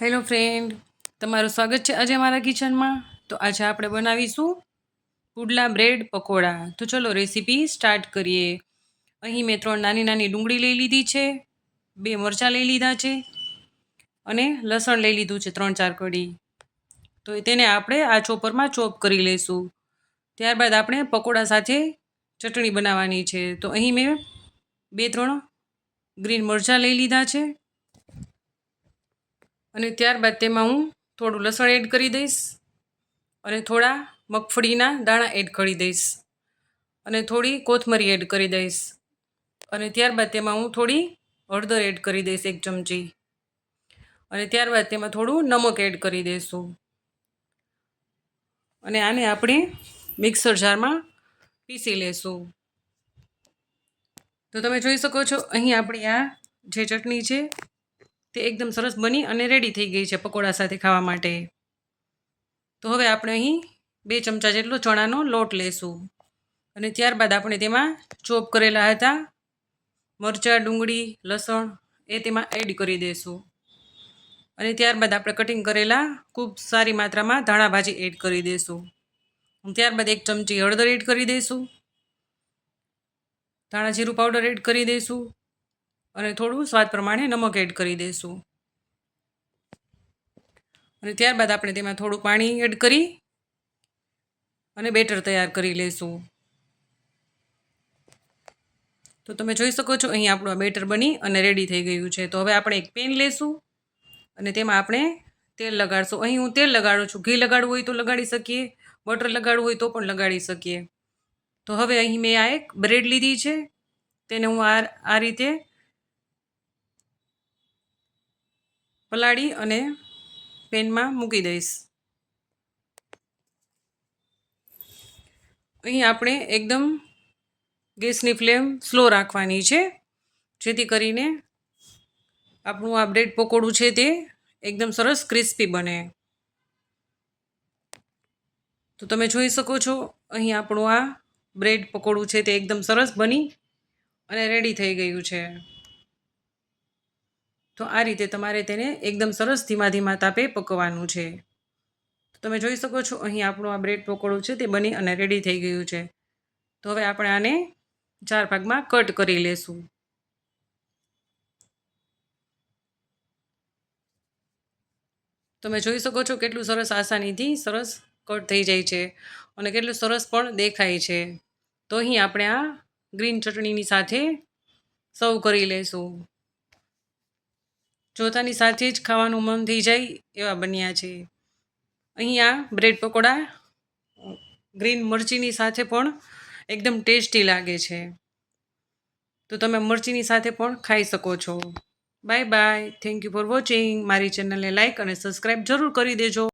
Hello friend તમારું સ્વાગત છે આજે મારા કિચનમાં. તો આજે આપણે બનાવીશું પુડલા બ્રેડ પકોડા. તો ચલો રેસીપી સ્ટાર્ટ કરીએ. અહીં મેં ત્રણ નાની નાની ડુંગળી લઈ લીધી છે, બે મરચાં લઈ લીધા છે અને લસણ લઈ લીધું છે, ત્રણ ચાર કડી તો તેને આપણે આ ચોપરમાં ચોપ કરી લઈશું ત્યારબાદ આપણે પકોડા સાથે ચટણી બનાવવાની છે. તો અહીં મેં બે ત્રણ ગ્રીન મરચાં લઈ લીધા છે. અને ત્યારબાદ તેમાં હું થોડું લસણ એડ કરી દઈશ અને થોડા મગફળીના દાણા એડ કરી દઈશ અને થોડી કોથમરી એડ કરી દઈશ. અને ત્યારબાદ તેમાં હું થોડી હળદર એડ કરી દઈશ એક ચમચી. અને ત્યારબાદ તેમાં થોડું નમક એડ કરી દઈશું. અને આને આપણે મિક્સર જારમાં પીસી લેશું. તો તમે જોઈ શકો છો, અહીં આપણી આ જે ચટણી છે તે એકદમ સરસ બની અને રેડી થઈ ગઈ છે પકોડા સાથે ખાવા માટે. તો હવે આપણે અહીં બે ચમચા જેટલો ચણાનો લોટ લેશું. અને ત્યારબાદ આપણે તેમાં ચોપ કરેલા હતા, મરચાં, ડુંગળી, લસણ, એ તેમાં એડ કરી દઈશું અને ત્યારબાદ આપણે કટિંગ કરેલા ખૂબ સારી માત્રામાં ધાણા ભાજી એડ કરી દઈશું ત્યારબાદ એક ચમચી હળદર એડ કરી દઈશું ધાણા જીરું પાવડર એડ કરી દઈશું અને થોડું સ્વાદ પ્રમાણે નમક એડ કરી દઈશું. અને ત્યારબાદ આપણે તેમાં થોડું પાણી એડ કરી અને બેટર તૈયાર કરી લઈશું. તો તમે જોઈ શકો છો, અહીં આપણું આ બેટર બની અને રેડી થઈ ગયું છે. તો હવે આપણે એક પેન લેશું અને તેમાં આપણે તેલ લગાડશું. અહીં હું તેલ લગાડું છું. ઘી લગાડવું હોય તો લગાડી શકીએ બટર લગાડવું હોય તો પણ લગાડી શકીએ. તો હવે અહીં મેં આ એક બ્રેડ લીધી છે. તેને હું આ આ રીતે પલાળી અને પેનમાં મૂકી દઈશ. અહીં આપણે એકદમ ગેસની ફ્લેમ સ્લો રાખવાની છે, જેથી કરીને આપણું આ બ્રેડ પકોડું છે તે એકદમ સરસ ક્રિસ્પી બને. તો તમે જોઈ શકો છો, અહીં આપણું આ બ્રેડ પકોડું છે તે એકદમ સરસ બની અને રેડી થઈ ગયું છે. તો આ રીતે તમારે તેને એકદમ સરસ ધીમા ધીમા તાપે પકવવાનું છે. તમે જોઈ શકો છો, અહીં આપણું આ બ્રેડ પકોડું છે, તે બની અને રેડી થઈ ગયું છે. તો હવે આપણે આને ચાર ભાગમાં કટ કરી લેશું. તમે જોઈ શકો છો કેટલું સરસ આસાનીથી સરસ કટ થઈ જાય છે અને કેટલું સરસ પણ દેખાય છે. તો અહીં આપણે આ ગ્રીન ચટણીની સાથે સર્વ કરી લઈશું જોતાની સાથે જ ખાવાનું મન થઈ જાય એવા બન્યા છે. અહીંયા બ્રેડ પકોડા, ગ્રીન મરચીની સાથે પણ એકદમ ટેસ્ટી લાગે છે. તો તમે મરચીની સાથે પણ ખાઈ શકો છો. Bye bye. Thank you for watching મારી ચેનલને લાઇક અને સબસ્ક્રાઈબ જરૂર કરી દેજો.